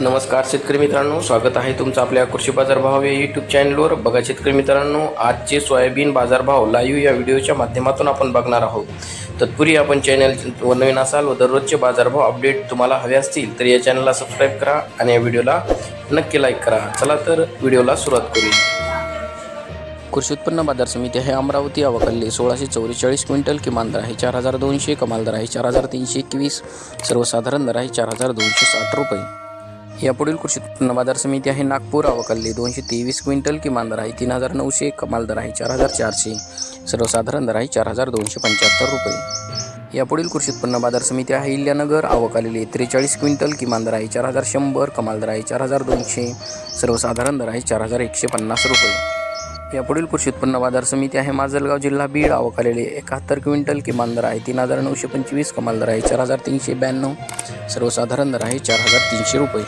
नमस्कार शेतकरी मित्रांनो स्वागत आहे तुमचं आपल्या कृषी बाजार भाव या यूट्यूब चॅनलवर बघा शेतकरी मित्रांनो आजचे सोयाबीन बाजारभाव लाईव्ह या व्हिडिओच्या माध्यमातून आपण बघणार आहोत. तत्पूर्वी आपण चॅनल व नवीन असाल व दररोजचे बाजारभाव अपडेट तुम्हाला हवे असतील तर या चॅनलला सबस्क्राईब करा आणि या व्हिडिओला नक्की लाईक करा. चला तर व्हिडिओला सुरुवात करूया. कृषी उत्पन्न बाजार समिती आहे अमरावती अवकल्ले सोळाशे चौवेचाळीस क्विंटल किमान दर आहे चार हजार दोनशे कमाल दर आहे चार हजार तीनशे एकवीस सर्वसाधारण दर आहे चार हजार दोनशे साठ रुपये. यापुढील कृषी उत्पन्न बाजार समिती आहे नागपूर अवकल्ली दोनशे तेवीस क्विंटल किमान दर आहे तीन हजार नऊशे कमाल दर आहे चार हजार चारशे. सर्वसाधारण दर आहे चार हजार दोनशे पंच्याहत्तर रुपये. यापुढील कृषी उत्पन्न बाजार समिती आहे इल्यानगर आवकालेली त्रेचाळीस क्विंटल किमान दर आहे चार हजार शंभर कमाल दर आहे चार हजार दोनशे. सर्वसाधारण दर आहे चार हजार एकशे पन्नास रुपये. यापुढील कृषी उत्पन्न बाजार समिती आहे. माजलगाव जिल्हा बीड आवकालेली एकाहत्तर क्विंटल किमान दर आहे. तीन हजार नऊशे पंचवीस कमाल दर आहे. चार हजार तीनशे ब्याण्णव सर्वसाधारण दर आहे. चार हजार तीनशे रुपये.